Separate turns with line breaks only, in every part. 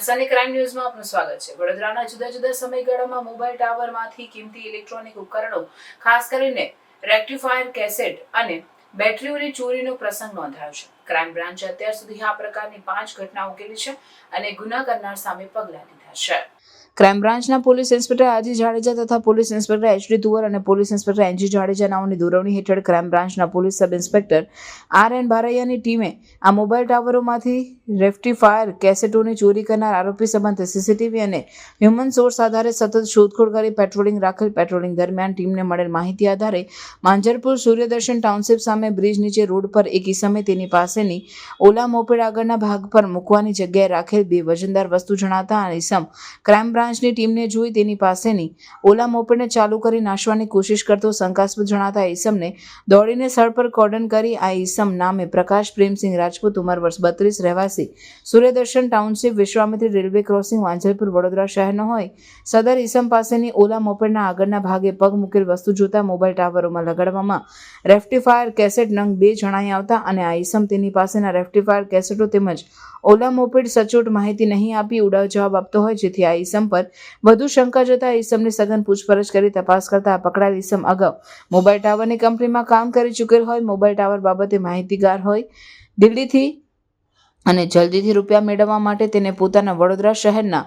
Sunny crime ન્યૂઝમાં આપનું સ્વાગત છે. વડોદરાના જુદા જુદા સમયગાળામાં મોબાઈલ ટાવરમાંથી કિંમતી ઇલેક્ટ્રોનિક ઉપકરણો, ખાસ કરીને રેક્ટિફાયર કેસેટ અને બેટરીઓની ચોરીનો પ્રસંગ નોંધાયો છે. ક્રાઇમ બ્રાન્ચે અત્યાર સુધી આ પ્રકારની પાંચ ઘટના ઉકેલી છે અને ગુના કરનાર સામે પગલાં લીધા છે. ક્રાઇમ બ્રાન્ચના પોલીસ ઇન્સ્પેક્ટર આજી જાડેજા તથા પોલીસ ઇન્સ્પેક્ટર એચડી તુવર અને પોલીસ ઇન્સ્પેક્ટર એનજી જાડેજા નાઓની દોરવણી હેઠળ ક્રાઇમ બ્રાન્ચના police sub inspector R N બારૈયાની ટીમે આ મોબાઈલ ટાવરોમાંથી રેક્ટિફાયર કેસેટોની ચોરી કરનાર આરોપી સંબંધે સીસીટીવી અને હ્યુમન સોર્સ આધારે સતત શોધખોળ કરી પેટ્રોલિંગ રાખેલ પેટ્રોલિંગ દરમિયાન ટીમને મળેલ માહિતી આધારે માંજરપુર સૂર્યદર્શન ટાઉનશીપ સામે બ્રિજ નીચે રોડ પર એક ઇસમે તેની પાસેની ઓલા મોપેડ આગળના ભાગ પર મૂકવાની જગ્યાએ રાખેલ બે વજનદાર વસ્તુ જણાતા આ ઇસમ ક્રાઇમ બ્રાન્ચની ટીમને જોઈ તેની પાસેની ઓલા મોપેડને ચાલુ કરી નાશવાની કોશિશ કરતો શંકાસ્પદ જણાતા ઈસમને દોડીને સ્થળ પર કોર્ડન કરી આ ઈસમ નામે પ્રકાશ પ્રેમસિંહ રાજપૂત ઉંમર વર્ષ બત્રીસ રહેવાસી. Suryadarshan township Vishwamitri railway crossing Vanjalpur Vadodara શહેરનો હોય. સદર ઈસમ પાસેની ઓલા મોપેડના આગળના ભાગે પગ મૂકેલ વસ્તુ જોતા મોબાઈલ ટાવરોમાં લગાડવામાં રેક્ટિફાયર કેસેટ નંગ બે જણાઈ આવતા અને આ ઈસમ તેની પાસેના રેક્ટિફાયર કેસેટો તેમજ ઓલા મોપેડ સચોટ માહિતી નહીં આપી ઉડાવ જવાબ આપતો હોય, જેથી આ ઈસમ પર વધુ શંકા જતા ઈસમની સઘન પૂછપરછ કરી તપાસ કરતા પકડાયેલ ઈસમ અગાઉ. મોબાઈલ ટાવરની કંપનીમાં કામ કરી ચૂકેલ હોય, મોબાઈલ ટાવર બાબતે માહિતીગાર હોય, દિલ્હીથી અને જલ્દીથી રૂપિયા મેળવવા માટે તેને પોતાના વડોદરા શહેરના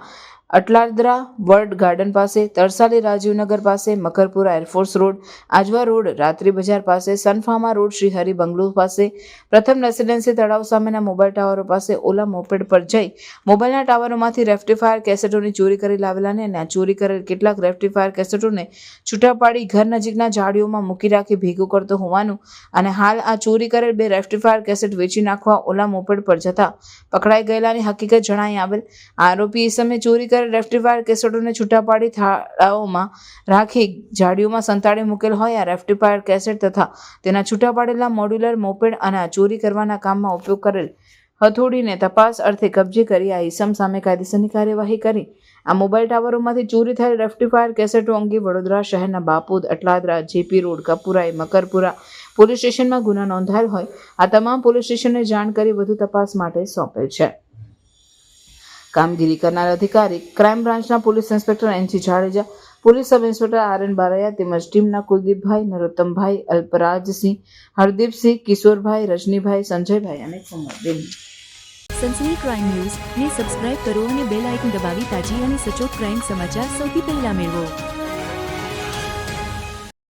અટલાદરા વર્લ્ડ ગાર્ડન પાસે, તરસાલી રાજીવનગર પાસે, Makarpura airforce road, Ajwa road, રાત્રી બજાર પાસે સનફાર્મા રોડ શ્રી હરિ બંગલો પાસે, પ્રથમ રેસિડેન્સી તળાવ સામેના મોબાઈલ ટાવરો પાસે, ઓલા મોપેડ પર જઈ મોબાઈલના ટાવરોમાંથી રેક્ટિફાયર કેસેટોની ચોરી કરી લાવેલાને અને ચોરી કરેલ કેટલાક રેક્ટિફાયર કેસેટોને છૂટા પાડી ઘર નજીકના ઝાડીઓમાં મૂકી રાખી ભેગું કરતો હોવાનું અને હાલ આ ચોરી કરેલ બે રેક્ટિફાયર કેસેટ વેચી નાખવા ઓલા મોપેડ પર જતા પકડાઈ ગયેલાની હકીકત જણાઈ આવેલ. આરોપી એ સમયે ચોરી કરેલ રેક્ટિફાયર કેસેટોને છૂટા પાડી થાળાઓમાં રાખી ઝાડીઓમાં સંતાડી મૂકેલ હોય આ રેફ્ટીફાયર કેસેટ તથા તેના છૂટા પાડેલા મોડ્યુલર મોપેડ અને ચોરી કરવાના કામમાં ઉપયોગ કરેલ હથોડીને તપાસ અર્થે કબજે કરી આ ઈસમ સામે કાયદેસરની કાર્યવાહી કરી. આ મોબાઈલ ટાવરોમાંથી ચોરી થયેલ રેફ્ટીફાયર કેસેટો અંગે વડોદરા શહેરના Bapod, Atladara, JP road, Kapurai, Makarpura police સ્ટેશનમાં ગુના નોંધાયેલ હોય. આ તમામ પોલીસ સ્ટેશનને જાણ કરી વધુ તપાસ માટે સોંપેલ છે. કામગીરી કરનાર અધિકારી, ક્રાઇમ બ્રાન્ચના police inspector NC Jadeja, police sub inspector R N Baraiya તેમજ ટીમના કુલદીપભાઈ, નરોત્તમભાઈ, અલ્પરાજસિંહ, હરદીપસિંહ, કિશોરભાઈ, રજનીભાઈ, સંજયભાઈ અને કુમારબેન
સનસની ક્રાઇમ ન્યૂઝ ને સબસ્ક્રાઇબ કરો અને બેલ આઇકન દબાવી તાજી અને સચોટ ક્રાઇમ સમાચાર સૌથી પહેલા મેળવો.